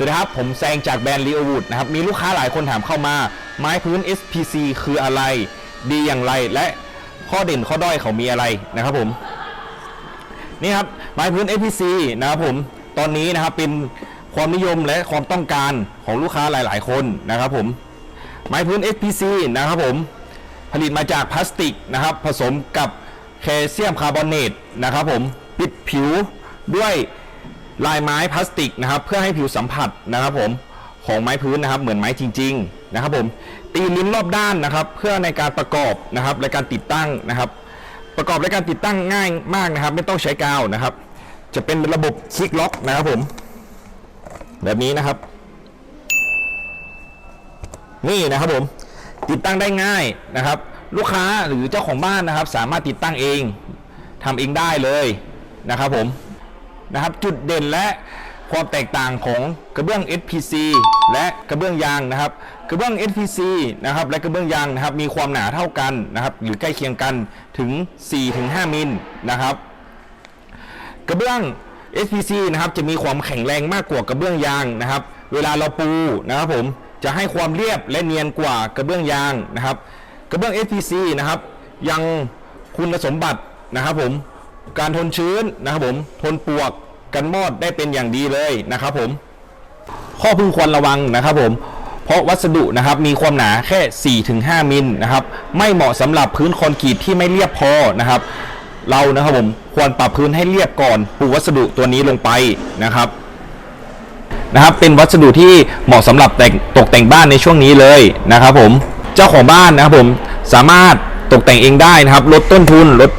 สวัสดีครับผมแซงจากแบรนด์ลีโอวูดนะครับมีลูกค้าหลายคนถามเข้ามา ไม้พื้น SPC คืออะไร ดีอย่างไรและข้อเด่นข้อด้อยเขามีอะไรนะครับผมนี่ครับไม้พื้น SPC นะครับผมตอนนี้นะครับเป็นความนิยมและความต้องการของลูกค้าหลาย ๆ คนนะครับผมไม้พื้น SPC นะครับผมผลิตมาจากพลาสติกนะครับ ผสมกับแคลเซียมคาร์บอเนตนะครับผมปิดผิวด้วย ลายไม้พลาสติกนะครับ เพื่อให้ผิวสัมผัสนะครับผมของไม้พื้นนะครับ เหมือนไม้จริง ๆ นะครับผมตีลิ้นรอบด้านนะครับ เพื่อในการประกอบนะครับและการติดตั้งนะครับ ประกอบและการติดตั้งง่ายมากนะครับ ไม่ต้องใช้กาวนะครับ จะเป็นระบบคลิกล็อกนะครับผม แบบนี้นะครับ นี่นะครับผมติดตั้งได้ง่ายนะครับ ลูกค้าหรือเจ้าของบ้านนะครับ สามารถติดตั้งเองทำเองได้เลยนะครับผม นะครับจุดเด่นและความแตกต่างของกระเบื้อง SPC และกระเบื้องยางนะครับ กระเบื้อง SPC นะครับและกระเบื้องยางนะครับมีความหนาเท่ากันนะครับหรือใกล้เคียงกันถึง 4-5 มิลนะครับ กระเบื้อง SPC นะครับจะมีความแข็งแรงมากกว่ากระเบื้องยางนะครับ เวลาเราปูนะครับผมจะให้ความเรียบและเนียนกว่ากระเบื้องยางนะครับ กระเบื้อง SPC นะครับยังคุณสมบัตินะครับผม การทนชื้นนะครับผม ทนปวกกันมอดได้เป็นอย่างดีเลยนะครับผม ข้อพึงควรระวังนะครับผม เพราะวัสดุนะครับมีความหนาแค่ 4-5 มิลนะครับ ไม่เหมาะสำหรับพื้นคอนกรีตที่ไม่เรียบพอนะครับ เรานะครับผมควรปรับพื้นให้เรียบก่อนปูวัสดุตัวนี้ลงไปนะครับนะครับ เป็นวัสดุที่เหมาะสำหรับแต่งตกแต่งบ้านในช่วงนี้เลยนะครับ ผมเจ้าของบ้านนะครับผมสามารถตกแต่งเองได้นะครับ ลดต้นทุนลด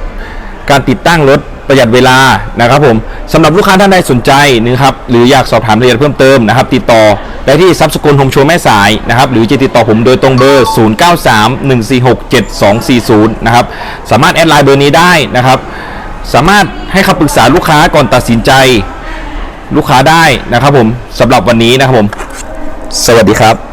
การติดตั้งรถประหยัดเวลานะครับผมสำหรับลูกค้าท่านใดสนใจนะครับหรืออยากสอบถามรายละเอียดเพิ่มเติมนะครับ ติดต่อได้ที่ซับสกุลโฮมโชว์แม่สายนะครับหรือจะติดต่อผมโดยตรงเบอร์ 0931467240 นะครับสามารถแอดไลน์เบอร์นี้ได้นะครับ สามารถให้คำปรึกษาลูกค้าก่อนตัดสินใจลูกค้าได้นะครับผมสำหรับวันนี้นะครับผม สวัสดีครับ